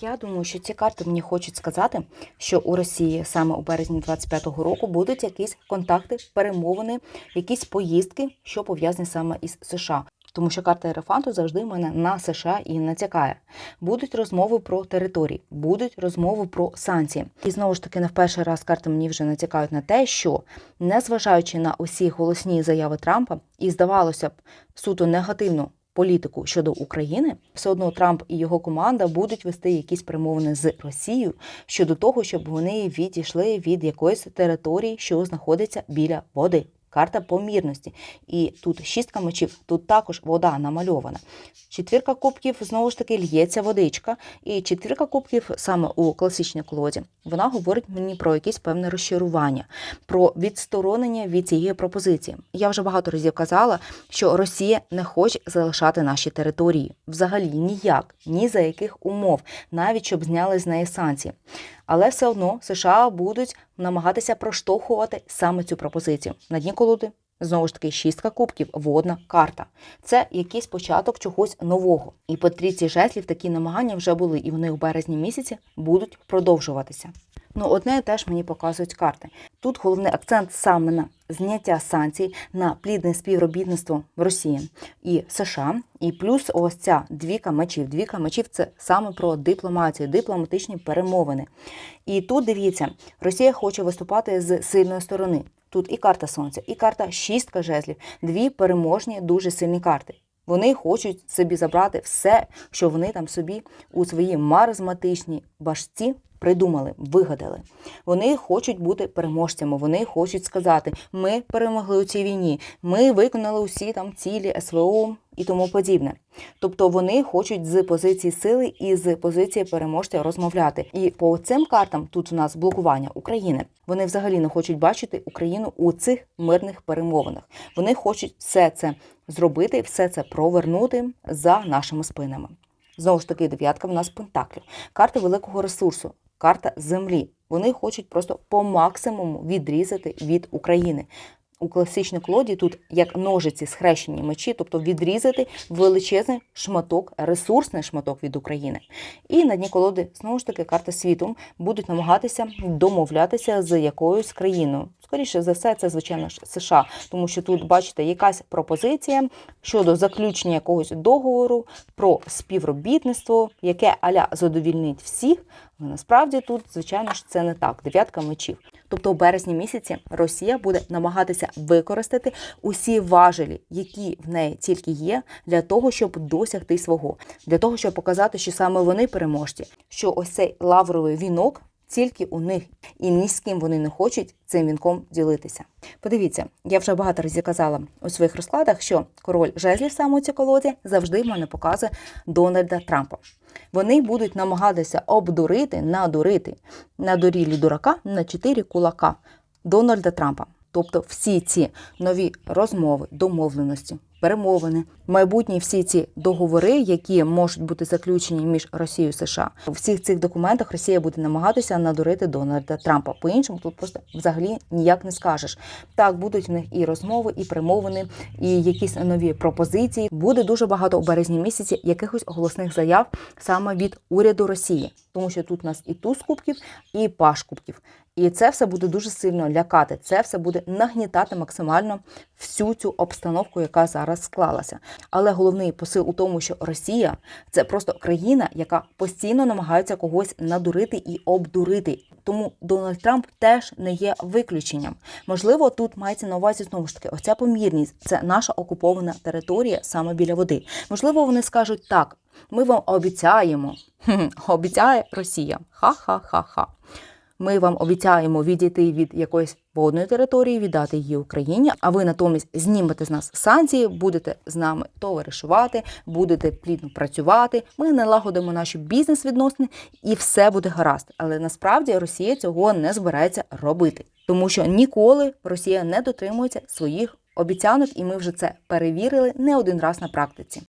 Я думаю, що ці карти мені хочуть сказати, що у Росії саме у березні 25-го року будуть якісь контакти, перемовини, якісь поїздки, що пов'язані саме із США. Тому що карта Ерафанту завжди мене на США і натякає. Будуть розмови про території, будуть розмови про санкції. І знову ж таки, не в перший раз карти мені вже натякають на те, що незважаючи на усі голосні заяви Трампа, і здавалося б суто негативну політику щодо України, все одно Трамп і його команда будуть вести якісь перемовини з Росією щодо того, щоб вони відійшли від якоїсь території, що знаходиться біля води. Карта помірності. І тут шістка мечів, тут також вода намальована. Четвірка кубків знову ж таки л'ється водичка. І четвірка кубків саме у класичній колоді, вона говорить мені про якесь певне розчарування, про відсторонення від цієї пропозиції. Я вже багато разів казала, що Росія не хоче залишати наші території взагалі ніяк, ні за яких умов, навіть щоб зняли з неї санкції. Але все одно США будуть намагатися проштовхувати саме цю пропозицію. На дні колоди знову ж таки шістка кубків, водна карта. Це якийсь початок чогось нового. І по трійці жезлів такі намагання вже були, і вони у березні місяці будуть продовжуватися. Ну, одне теж мені показують карти. Тут головний акцент саме на зняття санкцій, на плідне співробітництво в Росії і США. І плюс ось ця двіка мечів. Двіка мечів це саме про дипломатію, дипломатичні перемовини. І тут дивіться, Росія хоче виступати з сильної сторони. Тут і карта сонця, і карта шістка жезлів, дві переможні, дуже сильні карти. Вони хочуть собі забрати все, що вони там собі у своїй маразматичній башці придумали, вигадали. Вони хочуть бути переможцями. Вони хочуть сказати: ми перемогли у цій війні, ми виконали усі там цілі СВО і тому подібне. Тобто вони хочуть з позиції сили і з позиції переможця розмовляти. І по цим картам тут у нас блокування України. Вони взагалі не хочуть бачити Україну у цих мирних перемовинах. Вони хочуть все це зробити, все це провернути за нашими спинами. Знову ж таки, дев'ятка в нас пентаклів. Карта великого ресурсу, карта землі. Вони хочуть просто по максимуму відрізати від України. У класичній колоді тут як ножиці схрещені мечі, тобто відрізати величезний шматок, ресурсний шматок від України. І на дні колоди знову ж таки карта світу будуть намагатися домовлятися з якоюсь країною. Скоріше за все, це звичайно ж США, тому що тут бачите якась пропозиція щодо заключення якогось договору про співробітництво, яке аля задовільнить всіх. Але насправді тут, звичайно ж, це не так. Дев'ятка мечів. Тобто, у березні місяці Росія буде намагатися використати усі важелі, які в неї тільки є, для того, щоб досягти свого, для того, щоб показати, що саме вони переможці, що ось цей лавровий вінок. Тільки у них і ні з ким вони не хочуть цим вінком ділитися. Подивіться, я вже багато разів казала у своїх розкладах, що король жезлів саме у цій колоді завжди в мене показує Дональда Трампа. Вони будуть намагатися обдурити, надурити на дорілі дурака на чотири кулака Дональда Трампа. Тобто всі ці нові розмови, домовленості, перемовини, майбутні всі ці договори, які можуть бути заключені між Росією і США, у всіх цих документах Росія буде намагатися надурити Дональда Трампа. По іншому тут просто взагалі ніяк не скажеш. Так будуть в них і розмови, і перемовини, і якісь нові пропозиції. Буде дуже багато у березні місяці якихось голосних заяв саме від уряду Росії, тому що тут у нас і туз кубків, і паш кубків. І це все буде дуже сильно лякати. Це все буде нагнітати максимально всю цю обстановку, яка зараз склалася. Але головний посил у тому, що Росія це просто країна, яка постійно намагається когось надурити і обдурити. Тому Дональд Трамп теж не є виключенням. Можливо, тут мається на увазі знову ж таки оця помірність. Це наша окупована територія саме біля води. Можливо, вони скажуть так: ми вам обіцяємо. Обіцяє Росія. Ха-ха-ха-ха. Ми вам обіцяємо відійти від якоїсь водної території, віддати її Україні. А ви натомість знімете з нас санкції, будете з нами товаришувати, будете плідно працювати. Ми налагодимо наші бізнес-відносини, і все буде гаразд. Але насправді Росія цього не збирається робити, тому що ніколи Росія не дотримується своїх обіцянок, і ми вже це перевірили не один раз на практиці.